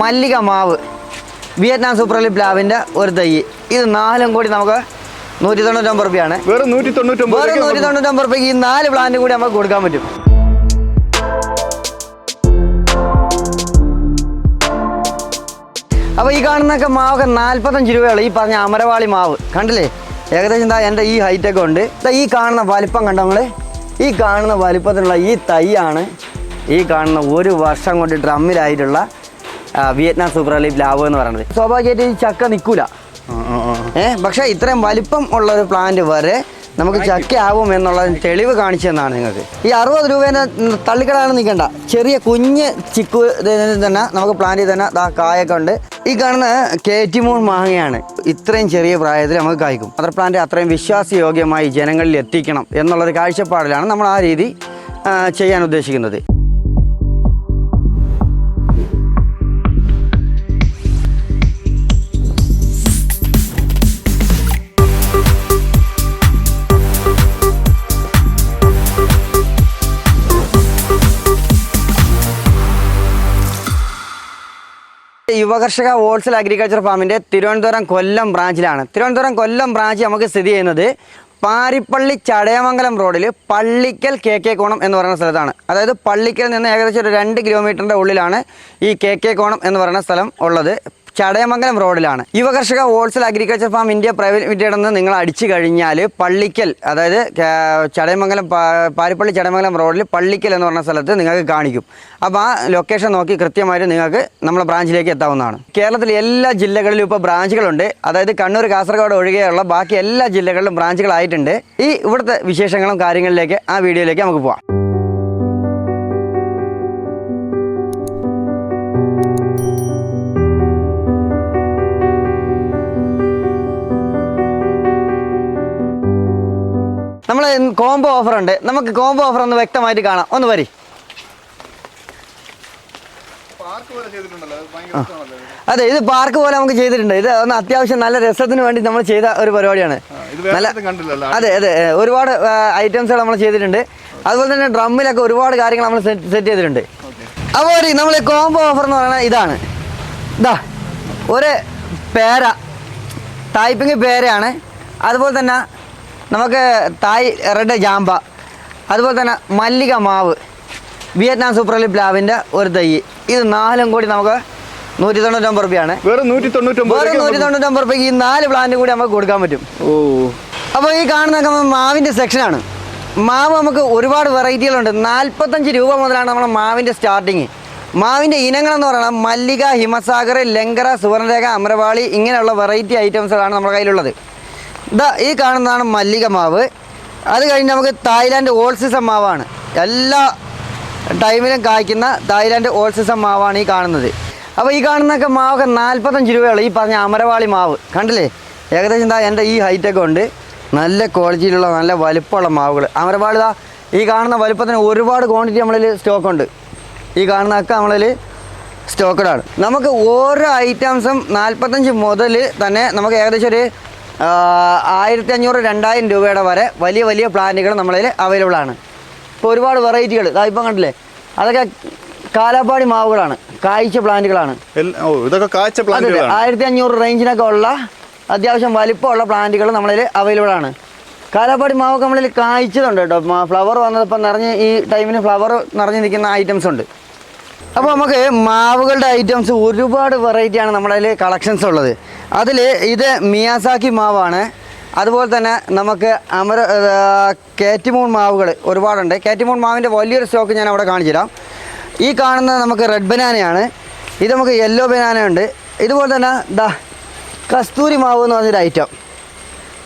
മല്ലിക മാവ് Vietnam super പ്ലാവിന്റെ ഒരു തൈ. ഇത് നാലും കൂടി നമുക്ക് നൂറ്റി തൊണ്ണൂറ്റൊമ്പത് റുപ്യാണ്. വെറും നൂറ്റി തൊണ്ണൂറ്റൊമ്പത് വേറെ നൂറ്റി തൊണ്ണൂറ്റൊമ്പത് റുപ്യക്ക് ഈ നാല് പ്ലാന്റ് കൂടി നമുക്ക് കൊടുക്കാൻ പറ്റും. അപ്പോൾ ഈ കാണുന്നൊക്കെ മാവൊക്കെ നാൽപ്പത്തഞ്ച് രൂപയുള്ള. ഈ പറഞ്ഞ അമരവാളി മാവ്. കണ്ടില്ലേ? ഏകദേശം എന്താ എന്റെ ഈ ഹൈറ്റൊക്കെ ഉണ്ട്. ഈ കാണുന്ന വലിപ്പം കണ്ടോ നമ്മൾ ഈ കാണുന്ന വലിപ്പത്തിലുള്ള ഈ തൈയാണ് ഈ കാണുന്ന ഒരു വർഷം കൊണ്ട് ഡ്രമ്മിലായിട്ടുള്ള വിയറ്റ്നാം സൂപ്പർ ലീഗ് ലാവ് എന്ന് പറയുന്നത് സ്വാഭാവികമായിട്ട് ഈ ചക്ക നിൽക്കൂല ഏഹ്. പക്ഷേ ഇത്രയും വലിപ്പം ഉള്ള ഒരു പ്ലാന്റ് വരെ നമുക്ക് ചക്കയാവും എന്നുള്ള തെളിവ് കാണിച്ചു തന്നാണ് നിങ്ങൾക്ക്. ഈ അറുപത് രൂപേനെ തള്ളിക്കടാണ് നിൽക്കണ്ട. ചെറിയ കുഞ്ഞ് ചിക്കു തന്നെ നമുക്ക് പ്ലാന്റിൽ തന്നെ ദാ കായൊക്കെ ഉണ്ട്. ഈ കാണുന്ന കേറ്റിമൂൺ മാങ്ങയാണ്. ഇത്രയും ചെറിയ പ്രായത്തിൽ നമുക്ക് കായ്ക്കും. അതർ പ്ലാന്റ് അത്രയും വിശ്വാസയോഗ്യമായി ജനങ്ങളിൽ എത്തിക്കണം എന്നുള്ളൊരു കാഴ്ചപ്പാടിലാണ് നമ്മൾ ആ രീതി ചെയ്യാൻ ഉദ്ദേശിക്കുന്നത്. യുവകർഷക ഹോൾസെയിൽ അഗ്രികൾച്ചർ ഫാമിന്റെ തിരുവനന്തപുരം കൊല്ലം ബ്രാഞ്ചിലാണ് തിരുവനന്തപുരം കൊല്ലം ബ്രാഞ്ച് നമുക്ക് സ്ഥിതി ചെയ്യുന്നത് പാരിപ്പള്ളി ചടയമംഗലം റോഡിൽ പള്ളിക്കൽ കെ കെ കോണം എന്ന് പറയുന്ന സ്ഥലത്താണ്. അതായത് പള്ളിക്കൽ നിന്ന് ഏകദേശം ഒരു രണ്ട് കിലോമീറ്ററിന്റെ ഉള്ളിലാണ് ഈ കെ കെ കോണം എന്ന് പറയുന്ന സ്ഥലം ഉള്ളത്. ചടയമംഗലം റോഡിലാണ്. യുവകർഷക wholesale agriculture farm India private limited എന്ന് നിങ്ങൾ അടിച്ചു കഴിഞ്ഞാൽ പള്ളിക്കൽ അതായത് ചടയമംഗലം പാരിപ്പള്ളി ചടയമംഗലം റോഡിൽ പള്ളിക്കൽ എന്ന് പറഞ്ഞ സ്ഥലത്ത് നിങ്ങൾക്ക് കാണിക്കും. അപ്പോൾ ആ ലൊക്കേഷൻ നോക്കി കൃത്യമായിട്ട് നിങ്ങൾക്ക് നമ്മുടെ ബ്രാഞ്ചിലേക്ക് എത്താവുന്നതാണ്. കേരളത്തിലെ എല്ലാ ജില്ലകളിലും ഇപ്പോൾ ബ്രാഞ്ചുകളുണ്ട് അതായത് കണ്ണൂർ കാസർഗോഡ് ഒഴികെയുള്ള ബാക്കി എല്ലാ ജില്ലകളിലും ബ്രാഞ്ചുകളായിട്ടുണ്ട് ഈ ഇവിടുത്തെ വിശേഷങ്ങളും കാര്യങ്ങളിലേക്ക് ആ വീഡിയോയിലേക്ക് നമുക്ക് പോവാം. കോംബോ ഓഫർ ഉണ്ട്. നമുക്ക് കോംബോ ഓഫർ ഒന്ന് വ്യക്തമായിട്ട് കാണാം. ഒന്ന് വരി. അത് ഇത്. പാർക്ക് പോലെ നമുക്ക് ചെയ്തിട്ടുണ്ട്. ഇത് ഒന്ന് അത്യാവശ്യം നല്ല രസത്തിന് വേണ്ടി നമ്മൾ ചെയ്ത ഒരു പരിപാടിയാണ്. നല്ല അതെ അതെ ഒരുപാട് ഐറ്റംസുകൾ നമ്മൾ ചെയ്തിട്ടുണ്ട്. അതുപോലെ തന്നെ ഡ്രമ്മിലൊക്കെ ഒരുപാട് കാര്യങ്ങൾ നമ്മൾ സെറ്റ് ചെയ്തിട്ടുണ്ട്. അപ്പോൾ ഒരു നമ്മൾ കോംബോ ഓഫർ എന്ന് പറയുന്നത് ഇതാണ്. ഇതാ ഒരു പേര. തായ്പിങ് പേരയാണ്. അതുപോലെ തന്നെ നമുക്ക് തായ് റെഡ് ജാമ്പ അതുപോലെ തന്നെ മല്ലിക മാവ് വിയറ്റ്നാം സൂപ്പർലി പ്ലാവിന്റെ ഒരു തൈ. ഇത് നാലും കൂടി നമുക്ക് നൂറ്റി തൊണ്ണൂറ്റൊമ്പത് റുപ്യാണ്. വെറും നൂറ്റി തൊണ്ണൂറ്റൊമ്പത് വേറെ നൂറ്റി തൊണ്ണൂറ്റൊമ്പത് റുപ്യക്ക് ഈ നാല് പ്ലാന്റ് കൂടി നമുക്ക് കൊടുക്കാൻ പറ്റും. ഓ. അപ്പോൾ ഈ കാണുന്ന മാവിന്റെ സെക്ഷനാണ് മാവ് നമുക്ക് ഒരുപാട് വെറൈറ്റികളുണ്ട് നാൽപ്പത്തഞ്ച് രൂപ മുതലാണ് നമ്മുടെ മാവിന്റെ സ്റ്റാർട്ടിങ് മാവിന്റെ ഇനങ്ങളെന്ന് പറയുന്നത് മല്ലിക ഹിമസാഗർ ലങ്കര സുവർണരേഖ അമരവാളി ഇങ്ങനെയുള്ള വെറൈറ്റി ഐറ്റംസുകളാണ് നമ്മുടെ കയ്യിലുള്ളത്. ഇതാ ഈ കാണുന്നതാണ് മല്ലിക മാവ്. അത് കഴിഞ്ഞ് നമുക്ക് തായ്ലാൻഡ് ഓൾ സീസൺ മാവാണ്. എല്ലാ ടൈമിലും കായ്ക്കുന്ന തായ്ലാൻഡ് ഓൾ സീസൺ മാവാണ് ഈ കാണുന്നത്. അപ്പോൾ ഈ കാണുന്നൊക്കെ മാവൊക്കെ നാൽപ്പത്തഞ്ച് രൂപയുള്ളൂ. ഈ പറഞ്ഞ അമരവാളി മാവ്. കണ്ടില്ലേ? ഏകദേശം എന്താ എന്റെ ഈ ഹൈറ്റൊക്കെ ഉണ്ട്. നല്ല ക്വാളിറ്റിയിലുള്ള നല്ല വലുപ്പമുള്ള മാവുകൾ. അമരവാളി ഇതാ ഈ കാണുന്ന വലുപ്പത്തിന് ഒരുപാട് ക്വാണ്ടിറ്റി നമ്മളിൽ സ്റ്റോക്കുണ്ട് ഈ കാണുന്നതൊക്കെ നമ്മളിൽ സ്റ്റോക്കഡാണ് നമുക്ക് ഓരോ ഐറ്റംസും നാൽപ്പത്തഞ്ച് മുതൽ തന്നെ നമുക്ക് ഏകദേശം ഒരു ആയിരത്തി അഞ്ഞൂറ് രണ്ടായിരം രൂപയുടെ വരെ വലിയ വലിയ പ്ലാന്റുകൾ നമ്മളിൽ അവൈലബിൾ ആണ്. ഇപ്പോൾ ഒരുപാട് വെറൈറ്റികൾ. ഇപ്പം കണ്ടില്ലേ? അതൊക്കെ കാലാപ്പാടി മാവുകളാണ്. കായ്ച്ച പ്ലാന്റുകളാണ്. ഇതൊക്കെ കാഴ്ച പ്ലാന്റുകളാണ്. ആയിരത്തി അഞ്ഞൂറ് റേഞ്ചിനൊക്കെ ഉള്ള അത്യാവശ്യം വലിപ്പമുള്ള പ്ലാന്റുകൾ നമ്മളിൽ അവൈലബിൾ ആണ്. കാലാപ്പാടി മാവൊക്കെ നമ്മളിൽ കായ്ച്ചതുണ്ട് കേട്ടോ. ഫ്ലവർ വന്നപ്പോൾ നിറഞ്ഞ് ഈ ടൈമിന് ഫ്ലവർ നിറഞ്ഞ് നിൽക്കുന്ന ഐറ്റംസ് ഉണ്ട്. അപ്പോൾ നമുക്ക് മാവുകളുടെ ഐറ്റംസ് ഒരുപാട് വെറൈറ്റിയാണ് നമ്മുടെ അതിൽ കളക്ഷൻസ് ഉള്ളത്. അതിൽ ഇത് മിയാസാക്കി മാവാണ്. അതുപോലെ തന്നെ നമുക്ക് അമര കേറ്റിമൂൺ മാവുകൾ ഒരുപാടുണ്ട്. കേറ്റിമൂൺ മാവിന്റെ വലിയൊരു സ്റ്റോക്ക് ഞാൻ അവിടെ കാണിച്ചു തരാം. ഈ കാണുന്നത് നമുക്ക് റെഡ് ബനാനയാണ് ഇത് നമുക്ക് യെല്ലോ ഉണ്ട് ഇതുപോലെ തന്നെ ദാ കസ്തൂരി മാവ് എന്ന് പറഞ്ഞൊരു ഐറ്റം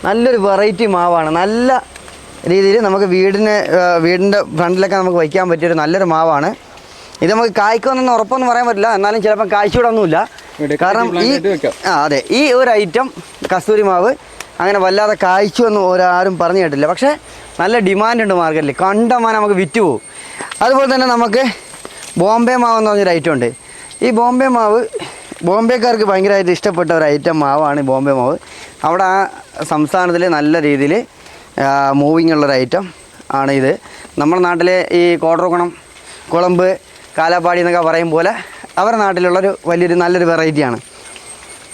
നല്ലൊരു വെറൈറ്റി മാവാണ്. നല്ല രീതിയിൽ നമുക്ക് വീടിന് വീടിന്റെ ഫ്രണ്ടിലൊക്കെ നമുക്ക് വയ്ക്കാൻ പറ്റിയൊരു നല്ലൊരു മാവാണ്. ഇത് നമുക്ക് കായ്ക്കുമെന്നൊന്നും ഉറപ്പൊന്നും പറയാൻ പറ്റില്ല. എന്നാലും ചിലപ്പം കായ്ച്ചുവിടൊന്നുമില്ല കാരണം ഈ. ആ അതെ. ഈ ഒരു ഐറ്റം കസ്തൂരി മാവ് അങ്ങനെ വല്ലാതെ കായ്ച്ചു എന്ന് ഒരാരും പറഞ്ഞു കേട്ടില്ല. പക്ഷേ നല്ല ഡിമാൻഡ് ഉണ്ട് മാർക്കറ്റിൽ കണ്ടമാനം നമുക്ക് വിറ്റ് പോകും അതുപോലെ തന്നെ നമുക്ക് ബോംബെ മാവ് എന്ന് പറഞ്ഞൊരു ഐറ്റം ഉണ്ട്. ഈ ബോംബെ മാവ് ബോംബെക്കാർക്ക് ഭയങ്കരമായിട്ട് ഇഷ്ടപ്പെട്ട ഒരു ഐറ്റം മാവാണ് ബോംബെ മാവ്. അവിടെ ആ സംസ്ഥാനത്തിൽ നല്ല രീതിയിൽ മൂവിങ് ഉള്ളൊരു ഐറ്റം ആണ് ഇത്. നമ്മുടെ നാട്ടിലെ ഈ കോടറുകണം കുളമ്പ് കാലാപ്പാടി എന്നൊക്കെ പറയും പോലെ അവരുടെ നാട്ടിലുള്ളൊരു വലിയൊരു നല്ലൊരു വെറൈറ്റിയാണ്.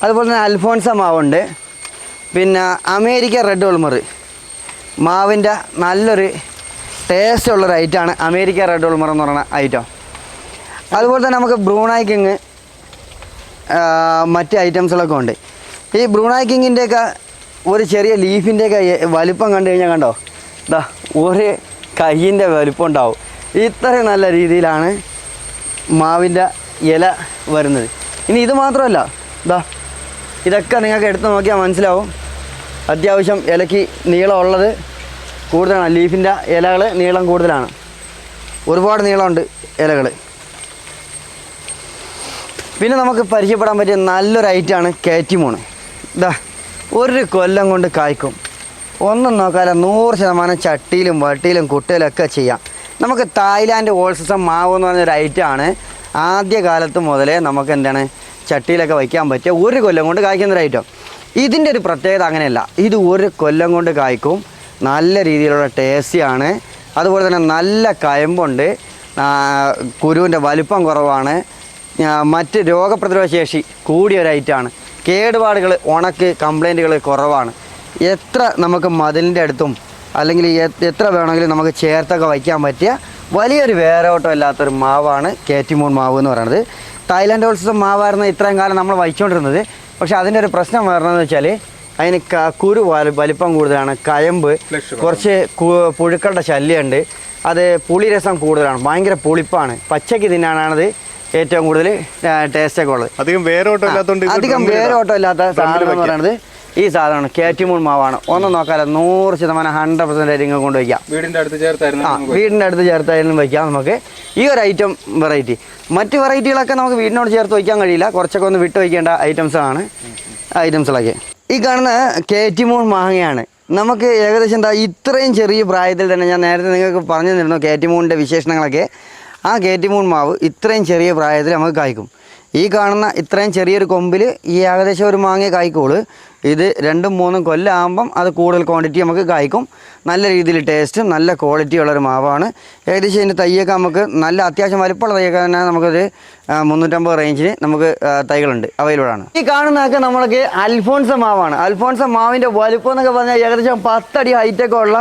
അതുപോലെ തന്നെ അൽഫോൺസ മാവുണ്ട്. പിന്നെ അമേരിക്ക റെഡ് ഓൾമർ മാവിന്റെ നല്ലൊരു ടേസ്റ്റ് ഉള്ളൊരു ഐറ്റമാണ് അമേരിക്ക റെഡ് ഓൾമർ എന്ന് പറയുന്ന ഐറ്റം അതുപോലെ തന്നെ നമുക്ക് ബ്രൂണായ് കിങ് മറ്റ് ഐറ്റംസുകളൊക്കെ ഉണ്ട്. ഈ ബ്രൂണായ് കിങ്ങിന്റെയൊക്കെ ഒരു ചെറിയ ലീഫിന്റെയൊക്കെ വലിപ്പം കണ്ടു കഴിഞ്ഞാൽ കണ്ടോ? ഇതാ ഒരു കയ്യിന്റെ വലിപ്പം ഉണ്ടാവും. ഇത്രയും നല്ല രീതിയിലാണ് മാവിന്റെ ഇല വരുന്നത്. ഇനി ഇത് മാത്രമല്ല ഇതാ ഇതൊക്കെ നിങ്ങൾക്ക് എടുത്ത് നോക്കിയാൽ മനസ്സിലാവും. അത്യാവശ്യം ഇലയ്ക്ക് നീളമുള്ളത് കൂടുതലാണ്. ലീഫിന്റെ ഇലകൾ നീളം കൂടുതലാണ്. ഒരുപാട് നീളമുണ്ട് ഇലകൾ. പിന്നെ നമുക്ക് പരിചയപ്പെടാൻ പറ്റിയ നല്ലൊരു ഐറ്റമാണ് കാറ്റിമോണ്. ഇതാ ഒരു കൊല്ലം കൊണ്ട് കായ്ക്കും. ഒന്നും നോക്കാതെ നൂറ് ശതമാനം ചട്ടിയിലും വട്ടിയിലും കുട്ടയിലും ഒക്കെ ചെയ്യാം. നമുക്ക് തായ്ലാൻഡ് ഓൾസിസം മാവ് എന്ന് പറഞ്ഞൊരു ഐറ്റമാണ് ആദ്യ കാലത്ത് മുതലേ നമുക്ക് എന്താണ് ചട്ടിയിലൊക്കെ വയ്ക്കാൻ പറ്റിയ ഒരു കൊല്ലം കൊണ്ട് കായ്ക്കുന്ന ഒരു ഐറ്റം ഇതിന്റെ ഒരു പ്രത്യേകത അങ്ങനെയല്ല. ഇത് ഒരു കൊല്ലം കൊണ്ട് കായ്ക്കും. നല്ല രീതിയിലുള്ള ടേസ്റ്റിയാണ് അതുപോലെ തന്നെ നല്ല കയമ്പുണ്ട്. കുരുവിന്റെ വലിപ്പം കുറവാണ്. മറ്റ് രോഗപ്രതിരോധ ശേഷി കൂടിയ ഒരു ഐറ്റമാണ് കേടുപാടുകൾ ഉണക്ക് കംപ്ലൈന്റുകൾ കുറവാണ്. എത്ര നമുക്ക് മതിലിന്റെ അടുത്തും അല്ലെങ്കിൽ എത്ര വേണമെങ്കിലും നമുക്ക് ചേർത്തൊക്കെ വയ്ക്കാൻ പറ്റിയ വലിയൊരു വേരോട്ടം ഇല്ലാത്തൊരു മാവാണ് കേറ്റിമൂൺ മാവ് എന്ന് പറയുന്നത്. തായ്ലാൻഡ് ഓൾസം മാവായിരുന്നു ഇത്രയും കാലം നമ്മൾ വഹിച്ചുകൊണ്ടിരുന്നത് പക്ഷേ അതിന്റെ ഒരു പ്രശ്നം വരുന്നതെന്ന് വെച്ചാൽ അതിന് കുരു വലിപ്പം കൂടുതലാണ് കയമ്പ് കുറച്ച് പുഴുക്കളുടെ ശല്യമുണ്ട്. അത് പുളിരസം കൂടുതലാണ് ഭയങ്കര പുളിപ്പാണ്. പച്ചയ്ക്ക് തിന്നാനാണത് ഏറ്റവും കൂടുതൽ ടേസ്റ്റൊക്കെ ഉള്ളത്. അധികം വേരോട്ടം അധികം വേരോട്ടം ഇല്ലാത്ത സാധനം എന്ന് പറയുന്നത് ഈ സാധനമാണ് കാറ്റിമൂൺ മാവാണ്. ഒന്നും നോക്കാതെ നൂറ് ശതമാനം ഹൺഡ്രഡ് പെർസെന്റ് കൊണ്ട് വയ്ക്കാം. വീടിന്റെ അടുത്ത് ചേർത്തായിരുന്നു ആ വീടിന്റെ അടുത്ത് ചേർത്തായാലും വയ്ക്കാം നമുക്ക്. ഈ ഒരു ഐറ്റം വെറൈറ്റി മറ്റു വെറൈറ്റികളൊക്കെ നമുക്ക് വീടിനോട് ചേർത്ത് വയ്ക്കാൻ കഴിയില്ല. കുറച്ചൊക്കെ ഒന്ന് വിട്ട് വയ്ക്കേണ്ട ഐറ്റംസാണ് ഐറ്റംസുകളൊക്കെ ഈ കാണുന്ന കേറ്റിമൂൺ മാങ്ങയാണ്. നമുക്ക് ഏകദേശം എന്താ ഇത്രയും ചെറിയ പ്രായത്തിൽ തന്നെ ഞാൻ നേരത്തെ നിങ്ങൾക്ക് പറഞ്ഞു തന്നിരുന്നു കേറ്റിമൂണിന്റെ വിശേഷണങ്ങളൊക്കെ. ആ കേറ്റിമൂൺ മാവ് ഇത്രയും ചെറിയ പ്രായത്തിൽ നമുക്ക് കായ്ക്കും. ഈ കാണുന്ന ഇത്രയും ചെറിയൊരു കൊമ്പിൽ ഈ ഏകദേശം ഒരു മാങ്ങ കായ്ക്കോൾ ഇത് രണ്ടും മൂന്നും കൊല്ലമാകുമ്പം അത് കൂടുതൽ ക്വാണ്ടിറ്റി നമുക്ക് കായ്ക്കും. നല്ല രീതിയിൽ ടേസ്റ്റും നല്ല ക്വാളിറ്റി ഉള്ളൊരു മാവാണ്. ഏകദേശം ഇതിന്റെ തയ്യൊക്കെ നമുക്ക് നല്ല അത്യാവശ്യം വലുപ്പമുള്ള തയ്യൊക്കെ തന്നെ നമുക്കൊരു മുന്നൂറ്റമ്പത് റേഞ്ചിന് നമുക്ക് തൈകളുണ്ട് അവൈലബിൾ ആണ്. ഈ കാണുന്നതൊക്കെ നമ്മൾക്ക് അൽഫോൺസ മാവാണ്. അൽഫോൺസ മാവിന്റെ വലുപ്പം എന്നൊക്കെ പറഞ്ഞാൽ ഏകദേശം പത്തടി ഹൈറ്റൊക്കെ ഉള്ള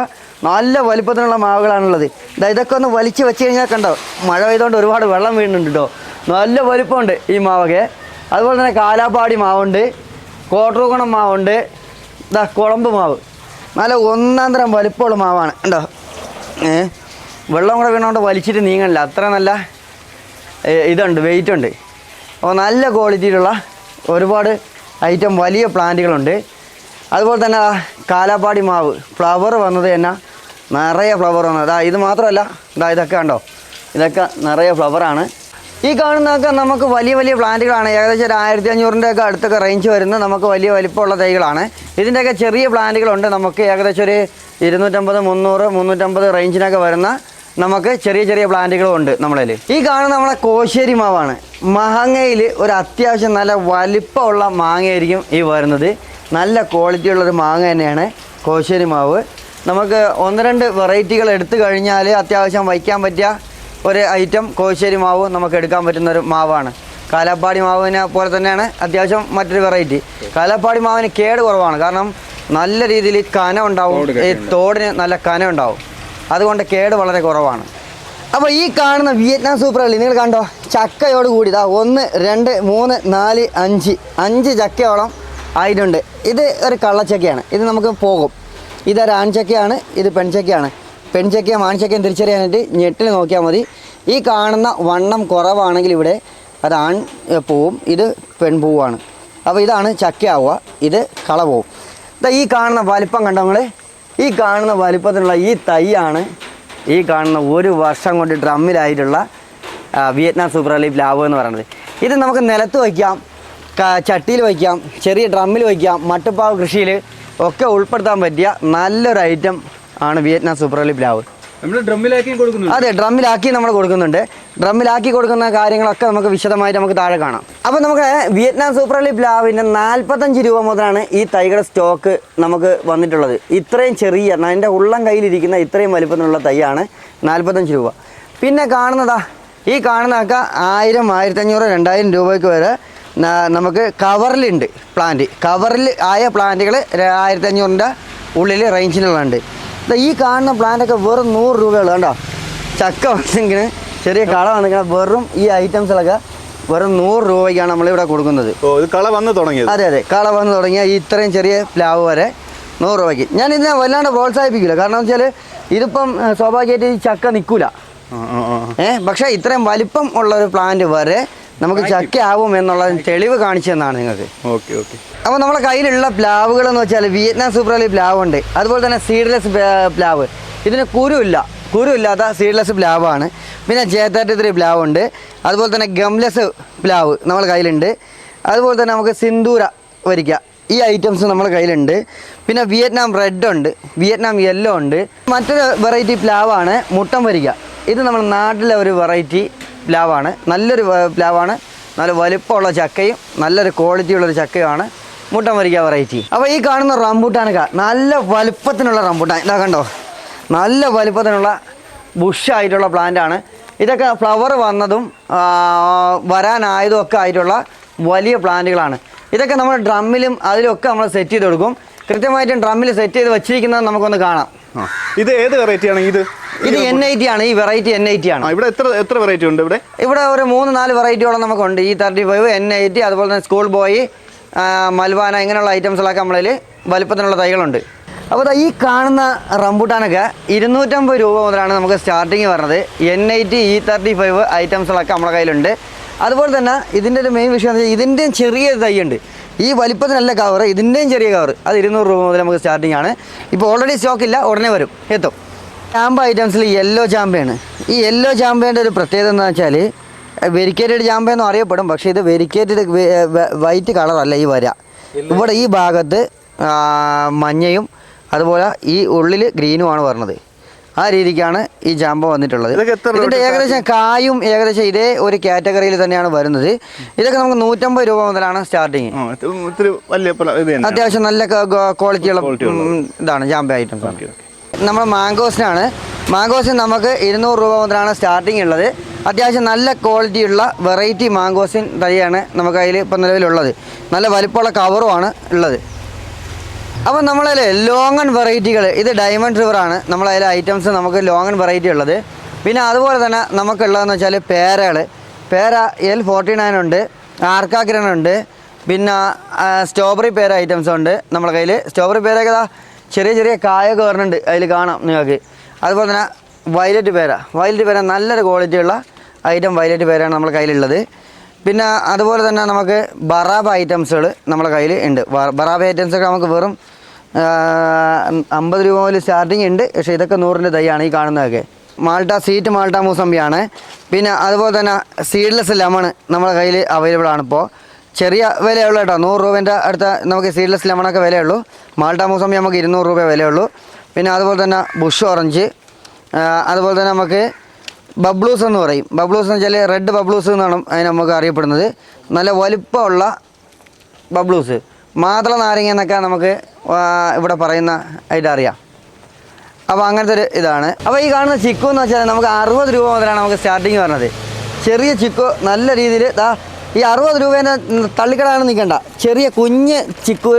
നല്ല വലുപ്പത്തിനുള്ള മാവുകളാണുള്ളത്. ഇതൊക്കെ ഒന്ന് വലിച്ചു വെച്ച് കഴിഞ്ഞാൽ കണ്ടോ മഴ പെയ്തുകൊണ്ട് ഒരുപാട് വെള്ളം വീണുണ്ട് കേട്ടോ നല്ല വലുപ്പമുണ്ട് ഈ മാവൊക്കെ. അതുപോലെ തന്നെ കാലാപ്പാടി മാവുണ്ട്. കോട്ടറുകുണം മാവുണ്ട്. ഇതാ കുളമ്പ് മാവ്. നല്ല ഒന്നാം തരം വലിപ്പമുള്ള മാവാണ്. ഉണ്ടോ ഏ? വെള്ളം കൂടെ വീണോണ്ട് വലിച്ചിട്ട് നീങ്ങണില്ല. അത്ര നല്ല ഇതുണ്ട് വെയിറ്റ് ഉണ്ട്. അപ്പോൾ നല്ല ക്വാളിറ്റിയിലുള്ള ഒരുപാട് ഐറ്റം വലിയ പ്ലാന്റുകളുണ്ട് അതുപോലെ തന്നെ കാലാപ്പാടി മാവ്. ഫ്ലവർ വന്നത് തന്നെ നിറയെ ഫ്ലവർ വന്നത്. അതാ ഇത് മാത്രമല്ല ഇതാ ഇതൊക്കെ ഉണ്ടോ ഇതൊക്കെ നിറയെ ഫ്ലവറാണ് ഈ കാണുന്നതൊക്കെ നമുക്ക് വലിയ വലിയ പ്ലാന്റുകളാണ്. ഏകദേശം ഒരു ആയിരത്തി അഞ്ഞൂറിന്റെ ഒക്കെ അടുത്തൊക്കെ റേഞ്ച് വരുന്ന നമുക്ക് വലിയ വലിപ്പമുള്ള തൈകളാണ്. ഇതിന്റെയൊക്കെ ചെറിയ പ്ലാന്റുകളുണ്ട്. നമുക്ക് ഏകദേശം ഒരു ഇരുന്നൂറ്റമ്പത് മുന്നൂറ് മുന്നൂറ്റമ്പത് റേഞ്ചിനൊക്കെ വരുന്ന നമുക്ക് ചെറിയ ചെറിയ പ്ലാന്റുകളും ഉണ്ട് നമ്മളതിൽ ഈ കാണുന്ന നമ്മളെ കോശേരി മാവാണ്. മാങ്ങയിൽ ഒരു അത്യാവശ്യം നല്ല വലിപ്പമുള്ള മാങ്ങയായിരിക്കും ഈ വരുന്നത്. നല്ല ക്വാളിറ്റി ഉള്ളൊരു മാങ്ങ തന്നെയാണ് കോശേരി മാവ്. നമുക്ക് ഒന്ന് രണ്ട് വെറൈറ്റികൾ എടുത്തു കഴിഞ്ഞാൽ അത്യാവശ്യം വയ്ക്കാൻ പറ്റിയ ഒരു ഐറ്റം കോശേരി മാവ് നമുക്ക് എടുക്കാൻ പറ്റുന്ന ഒരു മാവാണ്. കാലാപ്പാടി മാവിനെ പോലെ തന്നെയാണ് അത്യാവശ്യം മറ്റൊരു വെറൈറ്റി. കാലാപ്പാടി മാവിന് കേട് കുറവാണ്. കാരണം നല്ല രീതിയിൽ കന ഉണ്ടാവും. ഈ തോടിന് നല്ല കന ഉണ്ടാവും. അതുകൊണ്ട് കേട് വളരെ കുറവാണ്. അപ്പോൾ ഈ കാണുന്ന വിയറ്റ്നാം സൂപ്പർ അള്ളി നിങ്ങൾ കണ്ടോ? ചക്കയോട് കൂടി ഇതാ ഒന്ന് രണ്ട് മൂന്ന് നാല് അഞ്ച്. അഞ്ച് ചക്കയോളം ആയിട്ടുണ്ട്. ഇത് ഒരു കള്ളച്ചക്കയാണ്. ഇത് നമുക്ക് പോകും. ഇതൊരു ആൺചക്കയാണ് ഇത് പെൺചക്കയാണ്. പെൺചക്കയും ആൺചക്കയും തിരിച്ചറിയാനായിട്ട് ഞെട്ടിൽ നോക്കിയാൽ മതി. ഈ കാണുന്ന വണ്ണം കുറവാണെങ്കിൽ ഇവിടെ അത് ആൺ പൂവും ഇത് പെൺപൂവാണ് അപ്പോൾ ഇതാണ് ചക്കയാവുക ഇത് കള പോവും ഈ കാണുന്ന വലിപ്പം കണ്ടോ നിങ്ങൾ ഈ കാണുന്ന വലിപ്പത്തിലുള്ള ഈ തൈയാണ് ഈ കാണുന്ന ഒരു വർഷം കൊണ്ട് ഡ്രമ്മിലായിട്ടുള്ള വിയറ്റ്നാം സൂപ്പർ ലീഫ് ലാവ് എന്ന് പറയുന്നത്. ഇത് നമുക്ക് നിലത്ത് വയ്ക്കാം ചട്ടിയിൽ വയ്ക്കാം ചെറിയ ഡ്രമ്മിൽ വയ്ക്കാം മട്ടുപ്പാവ് കൃഷിയിൽ ഒക്കെ ഉൾപ്പെടുത്താൻ പറ്റിയ നല്ലൊരു ഐറ്റം ആണ് വിയറ്റ്നാം സൂപ്പർ ലീഗ് പ്ലാവ് അതെ ഡ്രമ്മിലാക്കി നമ്മൾ കൊടുക്കുന്നുണ്ട്. ഡ്രമ്മിലാക്കി കൊടുക്കുന്ന കാര്യങ്ങളൊക്കെ നമുക്ക് വിശദമായിട്ട് നമുക്ക് താഴെ കാണാം. അപ്പോൾ നമുക്ക് വിയറ്റ്നാം സൂപ്പർ ലീഗ് പ്ലാവിന്റെ നാൽപ്പത്തഞ്ച് രൂപ മുതലാണ് ഈ തൈകളുടെ സ്റ്റോക്ക് നമുക്ക് വന്നിട്ടുള്ളത്. ഇത്രയും ചെറിയ എന്റെ ഉള്ളം കയ്യിലിരിക്കുന്ന ഇത്രയും വലിപ്പത്തിലുള്ള തൈയാണ് നാൽപ്പത്തഞ്ച് രൂപ. പിന്നെ കാണുന്നതാ ഈ കാണുന്നതൊക്കെ ആയിരം ആയിരത്തഞ്ഞൂറ് രണ്ടായിരം രൂപയ്ക്ക് വരെ നമുക്ക് കവറിലുണ്ട് പ്ലാന്റ്. കവറിൽ ആയ പ്ലാന്റുകൾ ആയിരത്തഞ്ഞൂറിന്റെ ഉള്ളിൽ റേഞ്ചിലുള്ളുണ്ട് ദാ ഈ കാണുന്ന പ്ലാന്റൊക്കെ വെറും നൂറ് രൂപയുള്ളൂ കണ്ടോ? ചക്ക വന്നിങ്ങനെ ചെറിയ കള വന്നിങ്ങനെ വെറും ഈ ഐറ്റംസിലൊക്കെ വെറും നൂറ് രൂപയ്ക്കാണ് നമ്മളിവിടെ കൊടുക്കുന്നത്. കള വന്ന് തുടങ്ങിയത്? അതെ അതെ. കള വന്ന് തുടങ്ങിയ ഈ ഇത്രയും ചെറിയ പ്ലാവ് വരെ നൂറ് രൂപയ്ക്ക്. ഞാൻ ഇതിനെ വല്ലാണ്ട് പ്രോത്സാഹിപ്പിക്കില്ല കാരണം വെച്ചാൽ ഇതിപ്പം സ്വാഭാവികമായിട്ട് ഈ ചക്ക നിൽക്കൂല ഏഹ് പക്ഷേ ഇത്രയും വലിപ്പം ഉള്ള ഒരു പ്ലാന്റ് വരെ നമുക്ക് ചക്ക ആവും എന്നുള്ള തെളിവ് കാണിച്ചു തന്നാണ് നിങ്ങൾക്ക്. ഓക്കെ ഓക്കെ അപ്പോൾ നമ്മുടെ കയ്യിലുള്ള പ്ലാവുകൾ എന്ന് വെച്ചാൽ വിയറ്റ്നാം സൂപ്പർ അലി പ്ലാവ് ഉണ്ട് അതുപോലെ തന്നെ സീഡ്ലെസ് പ്ലാവ്. ഇതിന് കുരുവില്ല. കുരുവില്ലാത്ത സീഡ്ലെസ് പ്ലാവാണ്. പിന്നെ ജെ തേർട്ടി ത്രീ പ്ലാവ് ഉണ്ട് അതുപോലെ തന്നെ ഗംലെസ് പ്ലാവ് നമ്മുടെ കയ്യിലുണ്ട്. അതുപോലെ തന്നെ നമുക്ക് സിന്ദൂര വരിക്ക. ഈ ഐറ്റംസ് നമ്മുടെ കയ്യിലുണ്ട്. പിന്നെ വിയറ്റ്നാം റെഡ് ഉണ്ട്. വിയറ്റ്നാം യെല്ലോ ഉണ്ട്. മറ്റൊരു വെറൈറ്റി പ്ലാവാണ് മുട്ടം വരിക ഇത് നമ്മുടെ നാട്ടിലെ ഒരു വെറൈറ്റി പ്ലാവാണ്. നല്ലൊരു പ്ലാവാണ്. നല്ല വലിപ്പമുള്ള ചക്കയും നല്ലൊരു ക്വാളിറ്റിയുള്ളൊരു ചക്കയുമാണ് മുട്ട വരിക വെറൈറ്റി അപ്പോൾ ഈ കാണുന്ന റംബൂട്ടാനൊക്കെ നല്ല വലുപ്പത്തിനുള്ള റംബൂട്ടാൻ. ഇതാ കണ്ടോ? നല്ല വലുപ്പത്തിനുള്ള ബുഷായിട്ടുള്ള പ്ലാന്റാണ് ഇതൊക്കെ ഫ്ലവർ വന്നതും വരാനായതും ഒക്കെ ആയിട്ടുള്ള വലിയ പ്ലാന്റുകളാണ് ഇതൊക്കെ നമ്മൾ ഡ്രമ്മിലും അതിലും ഒക്കെ നമ്മൾ സെറ്റ് ചെയ്ത് കൊടുക്കും. കൃത്യമായിട്ടും ഡ്രമ്മിൽ സെറ്റ് ചെയ്ത് വെച്ചിരിക്കുന്നത് നമുക്കൊന്ന് കാണാം. ഇത് ഏത് വെറൈറ്റി ആണ് ഇത്? ഇത് എൻ ഐ ടി ആണ് ഈ വെറൈറ്റി എൻ ഐ ടി ആണ് ഇവിടെ എത്ര എത്ര വെറൈറ്റി ഉണ്ട് ഇവിടെ? ഇവിടെ ഒരു മൂന്ന് നാല് വെറൈറ്റിയോളം നമുക്കുണ്ട്. ഈ thirty five N I T അതുപോലെ തന്നെ സ്കൂൾ ബോയ് മൽവാന ഇങ്ങനെയുള്ള ഐറ്റംസുകളൊക്കെ നമ്മളിൽ വലിപ്പത്തിനുള്ള തൈകളുണ്ട്. അപ്പോൾ ഈ കാണുന്ന റംബൂട്ടാനൊക്കെ ഇരുന്നൂറ്റമ്പത് രൂപ മുതലാണ് നമുക്ക് സ്റ്റാർട്ടിങ് വരുന്നത്. N I T E thirty five ഐറ്റംസുകളൊക്കെ നമ്മുടെ കയ്യിലുണ്ട്. അതുപോലെ തന്നെ ഇതിന്റെ ഒരു മെയിൻ വിഷയം എന്ന് വെച്ചാൽ ഇതിന്റെയും ചെറിയ തൈയുണ്ട്. ഈ വലിപ്പത്തിനല്ല കവർ ഇതിന്റെയും ചെറിയ കവർ അത് ഇരുന്നൂറ് രൂപ മുതൽ നമുക്ക് സ്റ്റാർട്ടിംഗ് ആണ്. ഇപ്പോൾ ഓൾറെഡി സ്റ്റോക്ക് ഇല്ല ഉടനെ വരും. എത്തും. ചാമ്പ ഐറ്റംസിൽ യെല്ലോ ചാമ്പയാണ് ഈ യെല്ലോ ചാമ്പേന്റെ ഒരു പ്രത്യേകത എന്ന് വെച്ചാൽ വെരിക്കേറ്റഡ് ചാമ്പ എന്ന് അറിയപ്പെടും പക്ഷേ ഇത് വെരിക്കേറ്റഡ് വൈറ്റ് കളറല്ല ഈ വര. ഇവിടെ ഈ ഭാഗത്ത് മഞ്ഞയും അതുപോലെ ഈ ഉള്ളിൽ ഗ്രീനുമാണ് വരുന്നത് ആ രീതിക്കാണ് ഈ ജാമ്പ വന്നിട്ടുള്ളത്. ഇതിന്റെ ഇതിന്റെ ഏകദേശം കായും ഏകദേശം ഇതേ ഒരു കാറ്റഗറിയിൽ തന്നെയാണ് വരുന്നത്. ഇതൊക്കെ നമുക്ക് നൂറ്റമ്പത് രൂപ മുതലാണ് സ്റ്റാർട്ടിങ്. അത്യാവശ്യം നല്ല ക്വാളിറ്റിയുള്ള ഇതാണ് ജാമ്പ ഐറ്റംസ് നമ്മൾ മാംഗോസിനാണ്. മാംഗോസിന് നമുക്ക് ഇരുന്നൂറ് രൂപ മുതലാണ് സ്റ്റാർട്ടിങ് ഉള്ളത്. അത്യാവശ്യം നല്ല ക്വാളിറ്റിയുള്ള വെറൈറ്റി മാംഗോസിൻ തൈയാണ് നമുക്ക് അതിൽ ഇപ്പം നിലവിലുള്ളത്. നല്ല വലിപ്പമുള്ള കവറുമാണ് ഉള്ളത്. അപ്പോൾ നമ്മളതിൽ ലോങ്ങൺ വെറൈറ്റികൾ ഇത് ഡയമണ്ട് റിവർ ആണ് നമ്മളതിൽ ഐറ്റംസ് നമുക്ക് ലോങ്ങൺ വെറൈറ്റി ഉള്ളത്. പിന്നെ അതുപോലെ തന്നെ നമുക്കുള്ളതെന്ന് വെച്ചാൽ പേരകൾ പേര എൽ ഫോർട്ടി നയൻ ഉണ്ട് ആർക്കാഗ്രൻ ഉണ്ട് പിന്നെ സ്ട്രോബെറി പേര ഐറ്റംസ് ഉണ്ട് നമ്മുടെ കയ്യിൽ സ്ട്രോബെറി പേരൊക്കെ ചെറിയ ചെറിയ കായൊക്കെ വരുന്നുണ്ട് അതിൽ കാണാം നിങ്ങൾക്ക്. അതുപോലെ തന്നെ വയലറ്റ് പേര. വയലറ്റ് പേര നല്ലൊരു ക്വാളിറ്റി ഉള്ള ഐറ്റം വയലറ്റ് പേരാണ് നമ്മുടെ കയ്യിലുള്ളത്. പിന്നെ അതുപോലെ തന്നെ നമുക്ക് ബറാബ ഐറ്റംസുകൾ നമ്മുടെ കയ്യിൽ ഉണ്ട്. ബറാബ ഐറ്റംസൊക്കെ നമുക്ക് വെറും അമ്പത് രൂപ മുതൽ സ്റ്റാർട്ടിങ് ഉണ്ട്. പക്ഷെ ഇതൊക്കെ നൂറിന്റെ തൈയാണ് ഈ കാണുന്നതൊക്കെ. മാൾട്ട സീറ്റ് മാൾട്ട മൂസമ്പിയാണ്. പിന്നെ അതുപോലെ തന്നെ സീഡ്ലെസ് ലെമൺ നമ്മുടെ കയ്യിൽ അവൈലബിൾ ആണ് ഇപ്പോൾ ചെറിയ വിലയുള്ളൂ കേട്ടോ. നൂറ് രൂപേന്റെ അടുത്ത നമുക്ക് സീഡ്ലെസ് ലെമണൊക്കെ വിലയുള്ളൂ. മാൾട്ട മൂസമ്പി നമുക്ക് ഇരുന്നൂറ് രൂപ വിലയുള്ളൂ. പിന്നെ അതുപോലെ തന്നെ ബുഷ് ഓറഞ്ച് അതുപോലെ തന്നെ നമുക്ക് ബബ്ലൂസ് എന്ന് പറയും. ബബ്ലൂസ് എന്ന് വെച്ചാൽ റെഡ് ബബ്ലൂസ് എന്നാണ് അതിന് നമുക്ക് അറിയപ്പെടുന്നത്. നല്ല വലുപ്പമുള്ള ബബ്ലൂസ് മാതള നാരങ്ങ എന്നൊക്കെ നമുക്ക് ഇവിടെ പറയുന്ന ആയിട്ട് അറിയാം. അപ്പോൾ അങ്ങനത്തെ ഒരു ഇതാണ്. അപ്പോൾ ഈ കാണുന്ന ചിക്കു എന്ന് വെച്ചാൽ നമുക്ക് അറുപത് രൂപ മുതലാണ് നമുക്ക് സ്റ്റാർട്ടിങ് വരുന്നത് ചെറിയ ചിക്കു നല്ല രീതിയിൽ ദാ ഈ അറുപത് രൂപേന്റെ തള്ളിക്കടാണ് നിൽക്കേണ്ട ചെറിയ കുഞ്ഞ് ചിക്കു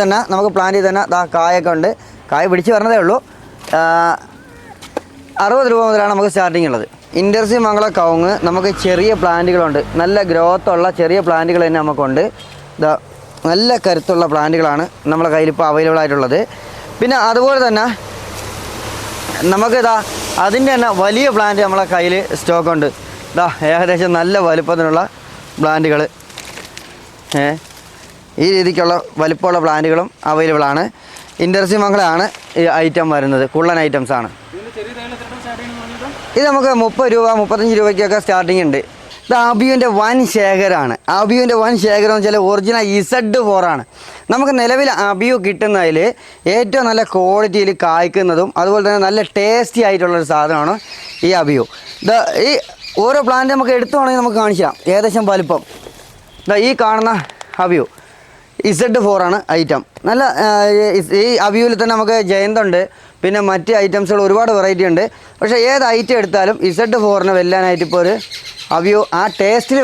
തന്നെ നമുക്ക് പ്ലാൻ ചെയ്ത് തന്നെ ദാ കായൊക്കെ ഉണ്ട്. കായ പിടിച്ച് വരണതേ ഉള്ളൂ. അറുപത് രൂപ മുതലാണ് നമുക്ക് സ്റ്റാർട്ടിങ് ഉള്ളത്. ഇൻഡർസി മംഗള കവുങ്ങ് നമുക്ക് ചെറിയ പ്ലാന്റുകളുണ്ട് നല്ല ഗ്രോത്തുള്ള ചെറിയ പ്ലാന്റുകൾ തന്നെ നമുക്കുണ്ട്. ഇതാ നല്ല കരുത്തുള്ള പ്ലാന്റുകളാണ് നമ്മുടെ കയ്യിൽ ഇപ്പോൾ അവൈലബിൾ ആയിട്ടുള്ളത്. പിന്നെ അതുപോലെ തന്നെ നമുക്കിതാ അതിന്റെ തന്നെ വലിയ പ്ലാന്റ് നമ്മളെ കയ്യിൽ സ്റ്റോക്ക് ഉണ്ട്. ഇതാ ഏകദേശം നല്ല വലുപ്പത്തിനുള്ള പ്ലാന്റുകൾ ഏ ഈ രീതിക്കുള്ള വലുപ്പമുള്ള പ്ലാന്റുകളും അവൈലബിൾ ആണ്. ഇൻഡർസി മംഗളാണ് ഈ ഐറ്റം വരുന്നത് കുള്ളൻ ഐറ്റംസ് ആണ്. ഇത് നമുക്ക് മുപ്പത് രൂപ മുപ്പത്തഞ്ച് രൂപയ്ക്കൊക്കെ സ്റ്റാർട്ടിംഗ് ഉണ്ട്. ഇത് ആബിയുവിന്റെ വൻ ശേഖരമാണ് ആബിയുവിന്റെ വൻ ശേഖരം എന്ന് വെച്ചാൽ ഒറിജിനൽ ഇസഡ് ഫോറാണ് നമുക്ക് നിലവിൽ അബിയു കിട്ടുന്നതിൽ ഏറ്റവും നല്ല ക്വാളിറ്റിയിൽ കായ്ക്കുന്നതും അതുപോലെ തന്നെ നല്ല ടേസ്റ്റി ആയിട്ടുള്ളൊരു സാധനമാണ് ഈ അബിയു. ഇത് ഈ ഓരോ പ്ലാന്റ് നമുക്ക് എടുത്തു വേണമെങ്കിൽ നമുക്ക് കാണിച്ചാം ഏകദേശം വലുപ്പം. ഈ കാണുന്ന അബിയു. ഇസഡ് ഫോർ ആണ് ഐറ്റം നല്ല ഈ- അവ്യൂവിൽ തന്നെ നമുക്ക് ജയന്തുണ്ട്. പിന്നെ മറ്റ് ഐറ്റംസുകൾ ഒരുപാട് വെറൈറ്റി ഉണ്ട്. പക്ഷേ ഏത് ഐറ്റം എടുത്താലും ഇസഡ് ഫോറിന് വെല്ലാനായിട്ട് ഇപ്പോൾ ഒരു അവ്യൂ ആ ടേസ്റ്റിൽ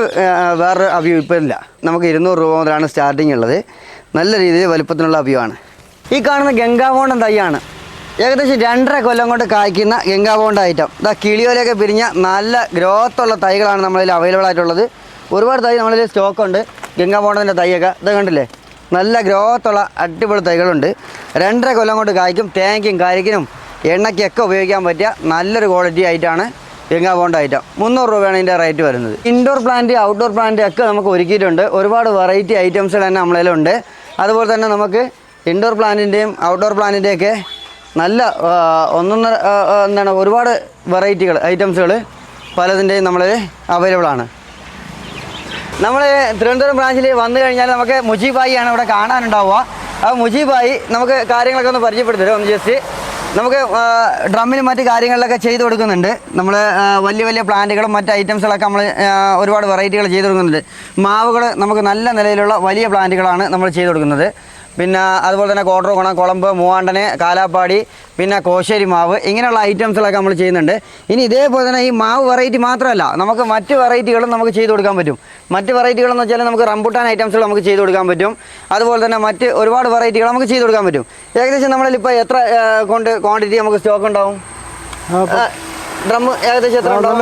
വേറൊരു അവ്യൂ ഇപ്പോൾ ഇല്ല. നമുക്ക് ഇരുന്നൂറ് രൂപ മുതലാണ് സ്റ്റാർട്ടിങ് ഉള്ളത്. നല്ല രീതിയിൽ വലുപ്പത്തിനുള്ള അവ്യൂ ആണ്. ഈ കാണുന്ന ഗംഗാബോണ്ടം തൈയാണ്. ഏകദേശം രണ്ടര കൊല്ലം കൊണ്ട് കായ്ക്കുന്ന ഗംഗാബോണ്ട ഐറ്റം ഇതാ കിളിയോലൊക്കെ പിരിഞ്ഞ നല്ല ഗ്രോത്തുള്ള തൈകളാണ് നമ്മളിൽ അവൈലബിൾ ആയിട്ടുള്ളത്. ഒരുപാട് തൈ നമ്മളിൽ സ്റ്റോക്ക് ഉണ്ട്. ഗംഗാബോണ്ടത്തിന്റെ തൈയൊക്കെ. ഇത് കണ്ടില്ലേ? നല്ല ഗ്രോത്തുള്ള അടിപൊളി തൈകളുണ്ട്. രണ്ടര കൊല്ലം കൊണ്ട് കായ്ക്കും തേങ്ങയ്ക്കും കരിക്കിനും എണ്ണയ്ക്കൊക്കെ ഉപയോഗിക്കാൻ പറ്റിയ നല്ലൊരു ക്വാളിറ്റി ആയിട്ടാണ് ഗംഗാബോണ്ട ഐറ്റം. മുന്നൂറ് രൂപയാണ് ഇതിന്റെ റേറ്റ് വരുന്നത്. ഇൻഡോർ പ്ലാന്റ് ഔട്ട്ഡോർ പ്ലാന്റ് ഒക്കെ നമുക്ക് ഒരുക്കിയിട്ടുണ്ട്. ഒരുപാട് വെറൈറ്റി ഐറ്റംസ് തന്നെ നമ്മളതിലുണ്ട് അതുപോലെ തന്നെ നമുക്ക് ഇൻഡോർ പ്ലാന്റിന്റെയും ഔട്ട്ഡോർ പ്ലാന്റിന്റെയും ഒക്കെ നല്ല ഒന്നൊന്നര എന്താണ് ഒരുപാട് വെറൈറ്റികൾ ഐറ്റംസുകൾ പലതിന്റെയും നമ്മൾ അവൈലബിൾ ആണ്. നമ്മൾ തിരുവനന്തപുരം ബ്രാഞ്ചിൽ വന്നു കഴിഞ്ഞാൽ നമുക്ക് മുജീബായി ആണ് ഇവിടെ കാണാനുണ്ടാവുക. ആ മുജീബായി നമുക്ക് കാര്യങ്ങളൊക്കെ ഒന്ന് പരിചയപ്പെടുത്തരും ഒന്ന് ജസ്റ്റ്? നമുക്ക് ഡ്രമ്മിനും മറ്റ് കാര്യങ്ങളിലൊക്കെ ചെയ്തു കൊടുക്കുന്നുണ്ട്. നമ്മൾ വലിയ വലിയ പ്ലാന്റുകളും മറ്റ് ഐറ്റംസുകളൊക്കെ നമ്മൾ ഒരുപാട് വെറൈറ്റികൾ ചെയ്തു കൊടുക്കുന്നുണ്ട്. മാവുകൾ നമുക്ക് നല്ല നിലയിലുള്ള വലിയ പ്ലാന്റുകളാണ് നമ്മൾ ചെയ്തു കൊടുക്കുന്നത്. പിന്നെ അതുപോലെ തന്നെ കോട്ടറുകണം കുളമ്പ് മൂവാണ്ടന് കാലാപ്പാടി പിന്നെ കോശേരി മാവ് ഇങ്ങനെയുള്ള ഐറ്റംസുകളൊക്കെ നമ്മൾ ചെയ്യുന്നുണ്ട്. ഇനി ഇതേപോലെ തന്നെ ഈ മാവ് വെറൈറ്റി മാത്രമല്ല നമുക്ക് മറ്റ് വെറൈറ്റികളും നമുക്ക് ചെയ്തു കൊടുക്കാൻ പറ്റും. മറ്റ് വെറൈറ്റികളെന്ന് വെച്ചാൽ നമുക്ക് റംബുട്ടാൻ ഐറ്റംസുകൾ നമുക്ക് ചെയ്തു കൊടുക്കാൻ പറ്റും. അതുപോലെ തന്നെ മറ്റ് ഒരുപാട് വെറൈറ്റികൾ നമുക്ക് ചെയ്തു കൊടുക്കാൻ പറ്റും. ഏകദേശം നമ്മളിൽ ഇപ്പോൾ എത്ര കൊണ്ട് ക്വാണ്ടിറ്റി നമുക്ക് സ്റ്റോക്ക് ഉണ്ടാവും? ഡ്രം ഏകദേശം എത്ര ഉണ്ടാവും?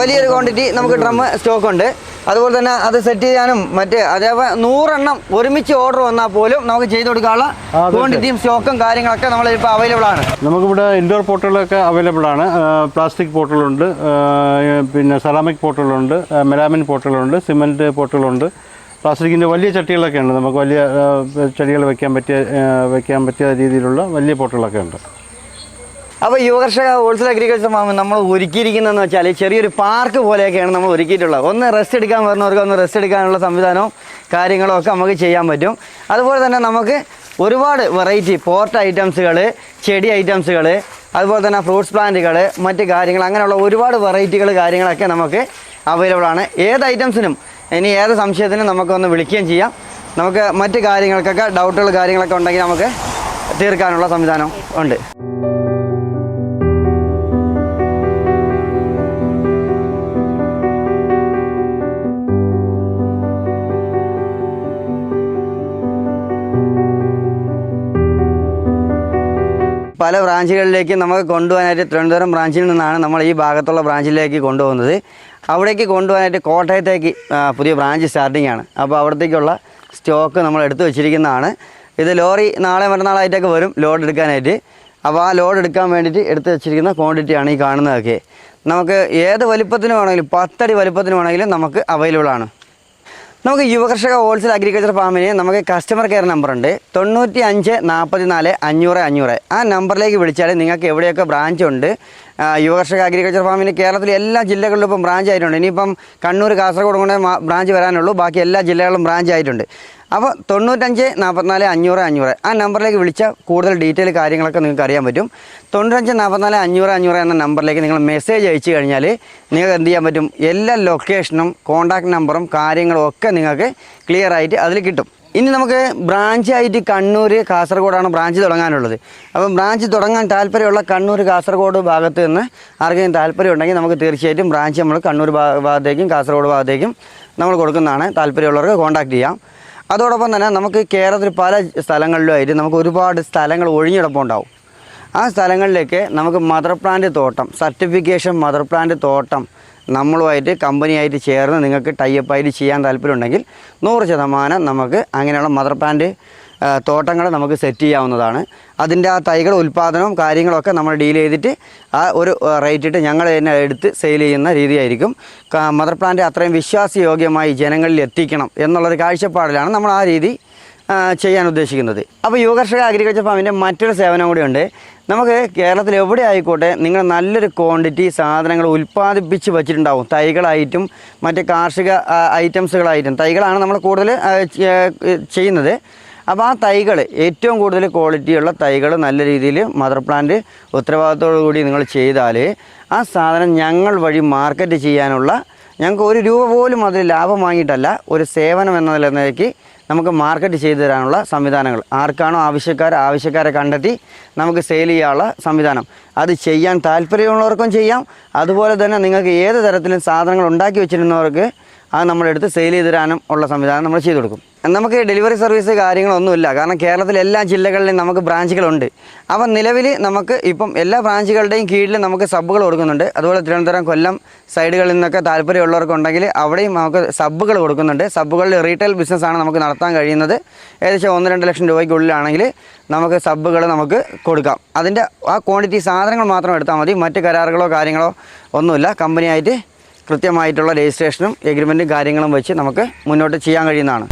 വലിയൊരു ക്വാണ്ടിറ്റി നമുക്ക് ഡ്രം സ്റ്റോക്ക് ഉണ്ട്. അതുപോലെ തന്നെ അത് സെറ്റ് ചെയ്യാനും മറ്റേ അതേപോലെ നൂറെണ്ണം ഒരുമിച്ച് ഓർഡർ വന്നാൽ പോലും നമുക്ക് ചെയ്ത് കൊടുക്കാനുള്ള ക്വാണ്ടിറ്റിയും സ്റ്റോക്കും കാര്യങ്ങളൊക്കെ നമ്മൾ ഇപ്പോൾ അവൈലബിൾ ആണ്. നമുക്കിവിടെ ഇൻഡോർ പോട്ടുകളൊക്കെ അവൈലബിൾ ആണ്. പ്ലാസ്റ്റിക് പോട്ടുകളുണ്ട് പിന്നെ സെറാമിക് പോട്ടുകളുണ്ട് മെലാമിൻ പോട്ടുകളുണ്ട് സിമെന്റ് പോട്ടുകളുണ്ട് പ്ലാസ്റ്റിക്കിന്റെ വലിയ ചട്ടികളൊക്കെ ഉണ്ട്. നമുക്ക് വലിയ ചെടികൾ വെക്കാൻ പറ്റിയ വയ്ക്കാൻ വെക്കാൻ പറ്റിയ രീതിയിലുള്ള വലിയ പോട്ടുകളൊക്കെ ഉണ്ട്. അപ്പോൾ യുവകർഷക ഹോൾസെയിൽ അഗ്രികൾച്ചർ ഫാം നമ്മൾ ഒരുക്കിയിരിക്കുന്നതെന്ന് വെച്ചാൽ ചെറിയൊരു പാർക്ക് പോലെയൊക്കെയാണ് നമ്മൾ ഒരുക്കിയിട്ടുള്ളത്. ഒന്ന് റെസ്റ്റ് എടുക്കാൻ വരുന്നവർക്ക് ഒന്ന് റെസ്റ്റ് എടുക്കാനുള്ള സംവിധാനവും കാര്യങ്ങളും ഒക്കെ നമുക്ക് ചെയ്യാൻ പറ്റും. അതുപോലെ തന്നെ നമുക്ക് ഒരുപാട് വെറൈറ്റി പോർട്ട് ഐറ്റംസുകൾ ചെടി ഐറ്റംസുകൾ അതുപോലെ തന്നെ ഫ്രൂട്ട്സ് പ്ലാന്റുകൾ മറ്റ് കാര്യങ്ങൾ അങ്ങനെയുള്ള ഒരുപാട് വെറൈറ്റികൾ കാര്യങ്ങളൊക്കെ നമുക്ക് അവൈലബിൾ ആണ്. ഏത് ഐറ്റംസിനും ഇനി ഏത് സംശയത്തിനും നമുക്കൊന്ന് വിളിക്കുകയും ചെയ്യാം. നമുക്ക് മറ്റ് കാര്യങ്ങൾക്കൊക്കെ ഡൗട്ടുകൾ കാര്യങ്ങളൊക്കെ ഉണ്ടെങ്കിൽ നമുക്ക് തീർക്കാനുള്ള സംവിധാനം ഉണ്ട്. പല ബ്രാഞ്ചുകളിലേക്ക് നമുക്ക് കൊണ്ടുപോകാനായിട്ട് തിരുവനന്തപുരം ബ്രാഞ്ചിൽ നിന്നാണ് നമ്മൾ ഈ ഭാഗത്തുള്ള ബ്രാഞ്ചിലേക്ക് കൊണ്ടുപോകുന്നത്. അവിടേക്ക് കൊണ്ടുപോകാനായിട്ട് കോട്ടയത്തേക്ക് പുതിയ ബ്രാഞ്ച് സ്റ്റാർട്ടിംഗ് ആണ്. അപ്പോൾ അവിടത്തേക്കുള്ള സ്റ്റോക്ക് നമ്മൾ എടുത്തു വെച്ചിരിക്കുന്നതാണ്. ഇത് ലോറി നാളെ മറ്റന്നാളായിട്ടൊക്കെ വരും ലോഡ് എടുക്കാനായിട്ട്. അപ്പോൾ ആ ലോഡ് എടുക്കാൻ വേണ്ടിയിട്ട് എടുത്തു വെച്ചിരിക്കുന്ന ക്വാണ്ടിറ്റിയാണ് ഈ കാണുന്നതൊക്കെ. നമുക്ക് ഏത് വലിപ്പത്തിന് വേണമെങ്കിലും പത്തടി വലിപ്പത്തിന് വേണമെങ്കിലും നമുക്ക് അവൈലബിൾ ആണ്. നമുക്ക് യുവകർഷക ഹോൾസെയിൽ അഗ്രികൾച്ചർ ഫാമിന് നമുക്ക് കസ്റ്റമർ കെയർ നമ്പർ ഉണ്ട്. തൊണ്ണൂറ്റി അഞ്ച് നാൽപ്പത്തി നാല് അഞ്ഞൂറ് അഞ്ഞൂറ്. ആ നമ്പറിലേക്ക് വിളിച്ചാൽ നിങ്ങൾക്ക് എവിടെയൊക്കെ ബ്രാഞ്ച് ഉണ്ട്. യുവകർഷക അഗ്രികൾച്ചർ ഫാമിന് കേരളത്തിലെ എല്ലാ ജില്ലകളിലും ഇപ്പം ബ്രാഞ്ച് ആയിട്ടുണ്ട്. ഇനിയിപ്പം കണ്ണൂർ കാസർഗോഡ് കൊണ്ട് ബ്രാഞ്ച് വരാനുള്ളൂ. ബാക്കി എല്ലാ ജില്ലകളിലും ബ്രാഞ്ച് ആയിട്ടുണ്ട്. അപ്പോൾ തൊണ്ണൂറ്റഞ്ച് നാൽപ്പത്തിനാല് അഞ്ഞൂറ് അഞ്ഞൂറ്. ആ നമ്പറിലേക്ക് വിളിച്ചാൽ കൂടുതൽ ഡീറ്റെയിൽ കാര്യങ്ങളൊക്കെ നിങ്ങൾക്ക് അറിയാൻ പറ്റും. തൊണ്ണൂറ്റഞ്ച് നാൽപ്പത്തിനാല് അഞ്ഞൂറ് അഞ്ഞൂറ് എന്ന നമ്പറിലേക്ക് നിങ്ങൾ മെസ്സേജ് അയച്ചു കഴിഞ്ഞാൽ നിങ്ങൾക്ക് എന്ത് ചെയ്യാൻ പറ്റും? എല്ലാ ലൊക്കേഷനും കോൺടാക്ട് നമ്പറും കാര്യങ്ങളും ഒക്കെ നിങ്ങൾക്ക് ക്ലിയർ ആയിട്ട് അതിൽ കിട്ടും. ഇനി നമുക്ക് ബ്രാഞ്ച് ആയിട്ട് കണ്ണൂർ കാസർഗോഡാണ് ബ്രാഞ്ച് തുടങ്ങാനുള്ളത്. അപ്പം ബ്രാഞ്ച് തുടങ്ങാൻ താല്പര്യമുള്ള കണ്ണൂർ കാസർഗോഡ് ഭാഗത്ത് നിന്ന് ആർക്കെങ്കിലും താല്പര്യം ഉണ്ടെങ്കിൽ നമുക്ക് തീർച്ചയായിട്ടും ബ്രാഞ്ച് നമ്മൾ കണ്ണൂർ ഭാഗത്തേക്കും കാസർഗോഡ് ഭാഗത്തേക്കും നമ്മൾ കൊടുക്കുന്നതാണ്. താല്പര്യമുള്ളവർക്ക് കോൺടാക്റ്റ് ചെയ്യാം. അതോടൊപ്പം തന്നെ നമുക്ക് കേരളത്തിൽ പല സ്ഥലങ്ങളിലുമായിട്ട് നമുക്ക് ഒരുപാട് സ്ഥലങ്ങൾ ഒഴിഞ്ഞിടപ്പുണ്ടാവും. ആ സ്ഥലങ്ങളിലേക്ക് നമുക്ക് മദർ പ്ലാന്റ് തോട്ടം സർട്ടിഫിക്കേഷൻ മദർ പ്ലാന്റ് തോട്ടം നമ്മളുമായിട്ട് കമ്പനിയായിട്ട് ചേർന്ന് നിങ്ങൾക്ക് ടൈ ടൈപ്പായിട്ട് ചെയ്യാൻ താല്പര്യമുണ്ടെങ്കിൽ നൂറ് ശതമാനം നമുക്ക് അങ്ങനെയുള്ള മദർ പ്ലാന്റ് തോട്ടങ്ങൾ നമുക്ക് സെറ്റ് ചെയ്യാവുന്നതാണ്. അതിന്റെ ആ തൈകൾ ഉൽപ്പാദനവും കാര്യങ്ങളൊക്കെ നമ്മൾ ഡീൽ ചെയ്തിട്ട് ആ ഒരു റേറ്റ് ഇട്ട് ഞങ്ങൾ തന്നെ എടുത്ത് സെയിൽ ചെയ്യുന്ന രീതിയായിരിക്കും. മദർ പ്ലാന്റ് അത്രയും വിശ്വാസയോഗ്യമായി ജനങ്ങളിൽ എത്തിക്കണം എന്നുള്ളൊരു കാഴ്ചപ്പാടിലാണ് നമ്മൾ ആ രീതി ചെയ്യാൻ ഉദ്ദേശിക്കുന്നത്. അപ്പോൾ യുവകർഷക അഗ്രികൾച്ചർ ഫാമിന്റെ മറ്റൊരു സേവനം കൂടിയുണ്ട് നമുക്ക് കേരളത്തിൽ എവിടെ ആയിക്കോട്ടെ നിങ്ങൾ നല്ലൊരു ക്വാണ്ടിറ്റി സാധനങ്ങൾ ഉൽപ്പാദിപ്പിച്ച് വെച്ചിട്ടുണ്ടാവും. തൈകളായിട്ടും മറ്റ് കാർഷിക ഐറ്റംസുകളായിട്ടും തൈകളാണ് നമ്മൾ കൂടുതൽ ചെയ്യുന്നത്. അപ്പോൾ ആ തൈകൾ ഏറ്റവും കൂടുതൽ ക്വാളിറ്റിയുള്ള തൈകൾ നല്ല രീതിയിൽ മദർ പ്ലാന്റ് ഉത്തരവാദിത്തോടു കൂടി നിങ്ങൾ ചെയ്താൽ ആ സാധനം ഞങ്ങൾ വഴി മാർക്കറ്റ് ചെയ്യാനുള്ള ഞങ്ങൾക്ക് ഒരു രൂപ പോലും അതിൽ ലാഭം വാങ്ങിയിട്ടല്ല ഒരു സേവനം എന്ന നിലയ്ക്ക് നമുക്ക് മാർക്കറ്റ് ചെയ്തു തരാനുള്ള സംവിധാനങ്ങൾ. ആർക്കാണോ ആവശ്യക്കാർ ആവശ്യക്കാരെ കണ്ടെത്തി നമുക്ക് സെയിൽ ചെയ്യാനുള്ള സംവിധാനം. അത് ചെയ്യാൻ താല്പര്യമുള്ളവർക്കും ചെയ്യാം. അതുപോലെ തന്നെ നിങ്ങൾക്ക് ഏത് തരത്തിലും സാധനങ്ങൾ ഉണ്ടാക്കി വെച്ചിരുന്നവർക്ക് അത് നമ്മളെടുത്ത് സെയിൽ ചെയ്തു തരാനും ഉള്ള സംവിധാനം നമ്മൾ ചെയ്തു കൊടുക്കും. നമുക്ക് ഡെലിവറി സർവീസ് കാര്യങ്ങളൊന്നുമില്ല. കാരണം കേരളത്തിലെ എല്ലാ ജില്ലകളിലും നമുക്ക് ബ്രാഞ്ചുകളുണ്ട് അപ്പം നിലവിൽ നമുക്ക് ഇപ്പം എല്ലാ ബ്രാഞ്ചുകളുടെയും കീഴിൽ നമുക്ക് സബ്ബുകൾ കൊടുക്കുന്നുണ്ട്. അതുപോലെ തിരുവനന്തപുരം കൊല്ലം സൈഡുകളിൽ നിന്നൊക്കെ താല്പര്യമുള്ളവർക്കുണ്ടെങ്കിൽ അവിടെയും നമുക്ക് സബ്ബുകൾ കൊടുക്കുന്നുണ്ട്. സബ്ബുകളിൽ റീറ്റെയിൽ ബിസിനസ്സാണ് നമുക്ക് നടത്താൻ കഴിയുന്നത്. ഏകദേശം ഒന്ന് രണ്ട് ലക്ഷം രൂപയ്ക്കുള്ളിലാണെങ്കിൽ നമുക്ക് സബ്ബുകൾ നമുക്ക് കൊടുക്കാം. അതിന്റെ ആ ക്വാണ്ടിറ്റി സാധനങ്ങൾ മാത്രം എടുത്താൽ മതി. മറ്റ് കരാറുകളോ കാര്യങ്ങളോ ഒന്നുമില്ല. കമ്പനിയായിട്ട് കൃത്യമായിട്ടുള്ള രജിസ്ട്രേഷനും എഗ്രിമെന്റും കാര്യങ്ങളും വെച്ച് നമുക്ക് മുന്നോട്ട് ചെയ്യാൻ കഴിയുന്നതാണ്.